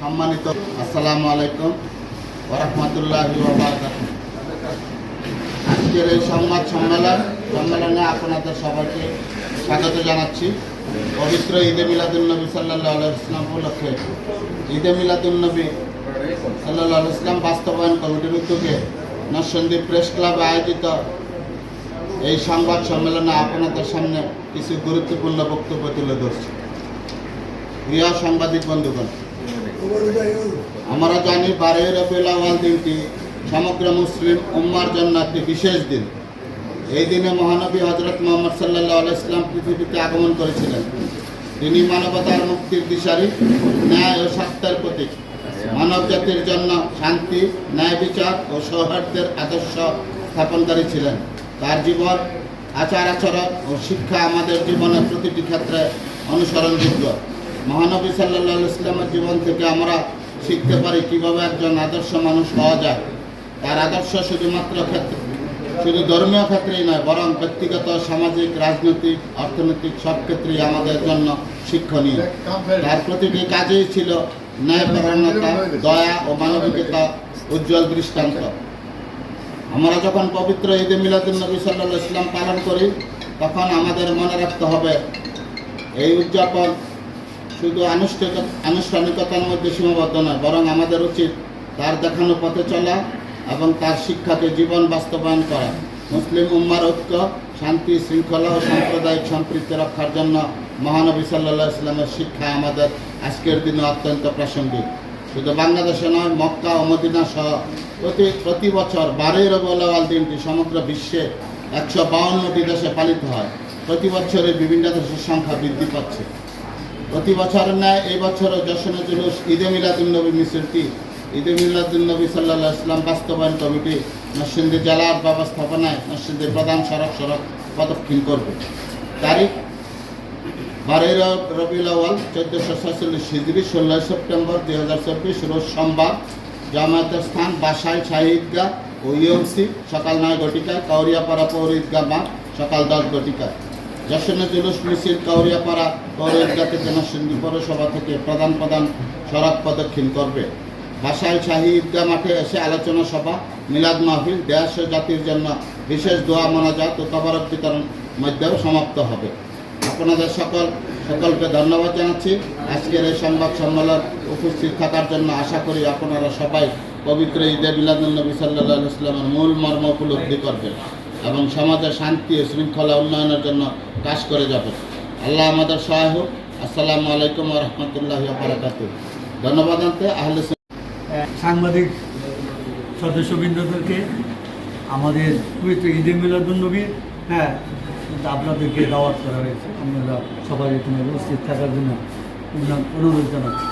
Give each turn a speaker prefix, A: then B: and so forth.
A: সম্মানিত আসসালামু আলাইকুম ওরহমতুল্লাহ আজকের এই সংবাদ সম্মেলন সম্মেলনে আপনাদের সবাইকে স্বাগত জানাচ্ছি। পবিত্র ঈদে মিলাদুলনবী সাল্লাহ ইসলাম উপলক্ষে। ঈদে মিলাদুলনবী সাল্লাহ ইসলাম বাস্তবায়ন কমিটির উদ্যোগে নরসন্দীপ প্রেস ক্লাবে আয়োজিত এই সংবাদ সম্মেলনে আপনাদের সামনে কিছু গুরুত্বপূর্ণ বক্তব্য তুলে ধরছি। প্রিয় সাংবাদিক বন্ধুগণ আমরা জানি বারোই রবিউল দিনটি সমগ্র মুসলিম উম্মার জন্য একটি বিশেষ দিন। এই দিনে মহানবী হজরত মোহাম্মদ সাল্লাহ ইসলাম পৃথিবীতে আগমন করেছিলেন। তিনি মানবতার মুক্তির দিশারি, ন্যায় ও সত্যের প্রতীক। মানব জাতির জন্য শান্তি, ন্যায় বিচার ও সৌহার্দ্যের আদর্শ স্থাপনকারী ছিলেন। তার জীবন আচার আচরণ ও শিক্ষা আমাদের জীবনের প্রতিটি ক্ষেত্রে অনুসরণযোগ্য। মহানবী সাল্লাহ ইসলামের জীবন থেকে আমরা শিখতে পারি কীভাবে একজন আদর্শ মানুষ হওয়া যায়। তার আদর্শ শুধুমাত্র ক্ষেত্রে, শুধু ধর্মীয় ক্ষেত্রেই নয়, বরং ব্যক্তিগত, সামাজিক, রাজনৈতিক, অর্থনৈতিক সব ক্ষেত্রেই আমাদের জন্য শিক্ষণীয়। তার প্রতিটি কাজেই ছিল ন্যায়পরায়ণতা দয়া ও মানবিকতা উজ্জ্বল দৃষ্টান্ত। আমরা যখন পবিত্র ঈদে মিলাদুল নবী সাল্লাহ ইসলাম পালন করি, তখন আমাদের মনে রাখতে হবে, এই উদযাপন শুধু আনুষ্ঠানিক আনুষ্ঠানিকতার মধ্যে সীমাবদ্ধ নয়, বরং আমাদের উচিত তার দেখানো পথে চলা এবং তার শিক্ষাকে জীবন বাস্তবায়ন করা। মুসলিম উম্মার ঐক্য, শান্তি, শৃঙ্খলা ও সাম্প্রদায়িক সম্পৃক্তি রক্ষার জন্য মহানবী সাল্লাহ ইসলামের শিক্ষা আমাদের আজকের দিনে অত্যন্ত প্রাসঙ্গিক। শুধু বাংলাদেশে নয়, মক্কা ও মদিনা সহ প্রতি প্রতি বছর বারোই রবিউল দিনটি সমগ্র বিশ্বে একশো বাউন্নটি দেশে পালিত হয়। প্রতি বছরে বিভিন্ন দেশের সংখ্যা বৃদ্ধি পাচ্ছে। প্রতি বছরের ন্যায় এই বছরও যশনে জুলুস ঈদে মিলাদুলনবী মিছিলটি ঈদে মিলাদুলনবী সাল্লাহ ইসলাম বাস্তবায়ন কমিটি নরসিংদী জেলার ব্যবস্থাপনায় নরসিংদী প্রধান সড়ক সড়ক প্রদক্ষিণ করবে। তারিখ, বারোই রবিউল আওয়াল চোদ্দোশো ছয়চল্লিশ হিজড়ি ষোলোই সেপ্টেম্বর দুই হাজার চব্বিশ, রোজ সোমবার, জামায়াতের স্থান বাসাই শাহী ঈদগাহ ও ইউএমসি, সকাল নয় ঘটিকায় কাউরিয়াপাড়া পৌর ঈদগাহ মাঠ, সকাল দশ ঘটিকায় যশনে জুলুস মিছিল কাউরিয়াপাড়া পৌর ঈদগাহ থেকে নরসিংদী পৌরসভা থেকে প্রধান প্রধান সড়ক প্রদক্ষিণ করবে। বাসাইল শাহী ঈদগাহ মাঠে এসে আলোচনা সভা, মিলাদ মাহফিল, দেশ জাতির জন্য বিশেষ দোয়া, মোনাজাত ও তবরক বিতরণ মধ্যেও সমাপ্ত হবে। আপনাদের সকল, সকলকে ধন্যবাদ জানাচ্ছি। আজকের এই সংবাদ সম্মেলন উপস্থিত থাকার জন্য আশা করি আপনারা সবাই পবিত্র ঈদে বিলাদুল্নবী সাল্লাহ ইসলামের মূল মর্ম উপলব্ধি করবেন। এবং সমাজের শান্তি ও শৃঙ্খলা উন্নয়নের জন্য কাজ করে যাব। আল্লাহ আমাদের সহায় হোক। আসসালামু আলাইকুম রহমতুল্লাহ বারাকাতু ধন্যবাদ আনতে, আহলে
B: সাংবাদিক সদস্যবৃন্দদেরকে, আমাদের পবিত্র ঈদে মিলাদুলনবীর হ্যাঁ আপনাদেরকে দাওয়াত করা হয়েছে। আপনারা সবাই এখানে উপস্থিত থাকার জন্য অনুরোধ জানাচ্ছি।